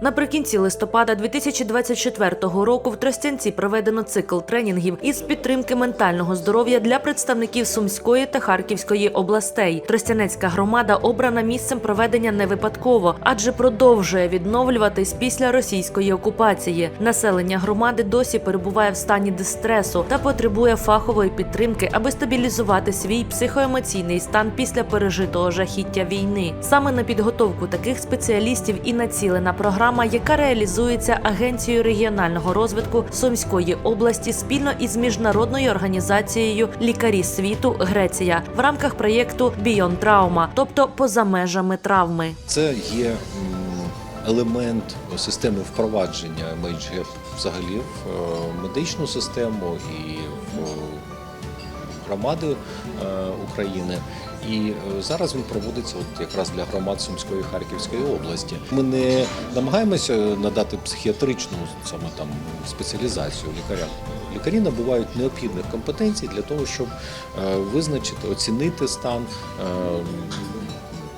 Наприкінці листопада 2024 року в Тростянці проведено цикл тренінгів із підтримки ментального здоров'я для представників Сумської та Харківської областей. Тростянецька громада обрана місцем проведення не випадково, адже продовжує відновлюватись після російської окупації. Населення громади досі перебуває в стані дистресу та потребує фахової підтримки, аби стабілізувати свій психоемоційний стан після пережитого жахіття війни. Саме на підготовку таких спеціалістів і націлена програма, яка реалізується агенцією регіонального розвитку Сумської області спільно із міжнародною організацією Лікарі світу Греція в рамках проєкту Beyond Trauma, тобто поза межами травми. Це є елемент системи впровадження MHGAP взагалі в е, медичну систему і в е, громади е, України. І е, зараз він проводиться от якраз для громад Сумської Харківської області. Ми не намагаємося надати психіатричну саме там спеціалізацію лікарям. Лікарі набувають необхідних компетенцій для того, щоб е, визначити, оцінити стан, е,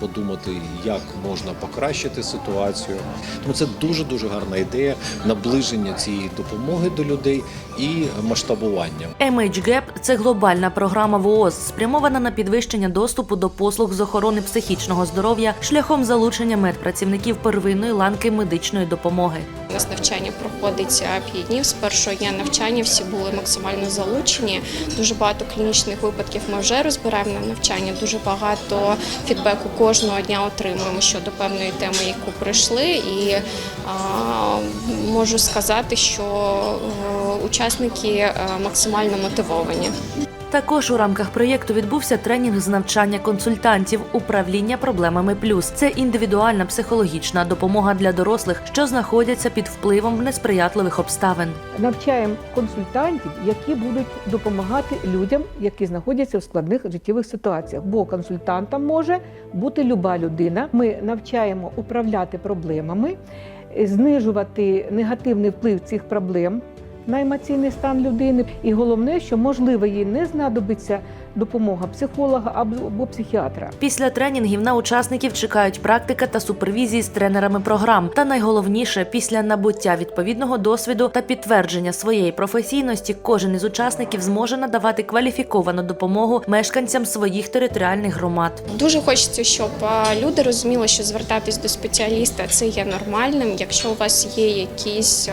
подумати, як можна покращити ситуацію. Тому це дуже дуже гарна ідея наближення цієї допомоги до людей і масштабування. MHGAP – це глобальна програма ВООЗ, спрямована на підвищення доступу до послуг з охорони психічного здоров'я шляхом залучення медпрацівників первинної ланки медичної допомоги. У нас навчання проходить а, п'ять днів. З першого дня навчання всі були максимально залучені. Дуже багато клінічних випадків ми вже розбираємо на навчання. Дуже багато фідбеку кожного дня отримуємо щодо певної теми, яку пройшли. І а, можу сказати, що е, учасники е, максимально мотивовані. Також у рамках проєкту відбувся тренінг з навчання консультантів управління проблемами плюс. Це індивідуальна психологічна допомога для дорослих, що знаходяться під впливом несприятливих обставин. навчаємо консультантів, які будуть допомагати людям, які знаходяться в складних життєвих ситуаціях. Бо консультантом може бути люба людина. Ми навчаємо управляти проблемами, знижувати негативний вплив цих проблем на емоційний стан людини. І головне, що можливо їй не знадобиться допомога психолога або психіатра. Після тренінгів на учасників чекають практика та супервізії з тренерами програм. Та найголовніше, після набуття відповідного досвіду та підтвердження своєї професійності, кожен із учасників зможе надавати кваліфіковану допомогу мешканцям своїх територіальних громад. Дуже хочеться, щоб люди розуміли, що звертатись до спеціаліста це є нормальним. Якщо у вас є якісь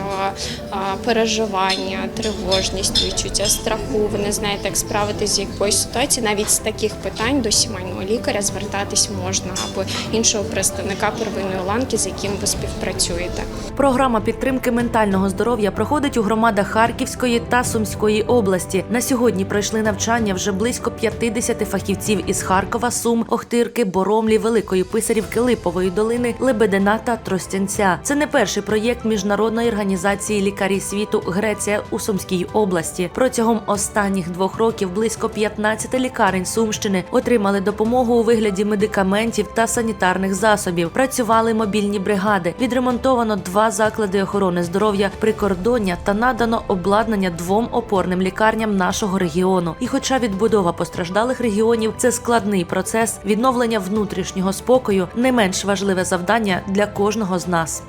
переживання, тривожність, відчуття страху, ви не знаєте, як справитися з якоюсь ситуацією, навіть з таких питань до сімейного лікаря звертатись можна або іншого представника первинної ланки, з яким ви співпрацюєте. Програма підтримки ментального здоров'я проходить у громадах Харківської та Сумської області. На сьогодні пройшли навчання вже близько 50 фахівців із Харкова, Сум, Охтирки, Боромлі, Великої Писарівки, Липової долини, Лебедина та Тростянця. Це не перший проєкт міжнародної організації лікарі світу Греція у Сумській області. Протягом останніх двох років близько 15 лікарень Сумщини отримали допомогу у вигляді медикаментів та санітарних засобів. Працювали мобільні бригади. Відремонтовано два заклади охорони здоров'я, прикордоння та надано обладнання двом опорним лікарням нашого регіону. І, хоча відбудова постраждалих регіонів це складний процес, відновлення внутрішнього спокою не менш важливе завдання для кожного з нас.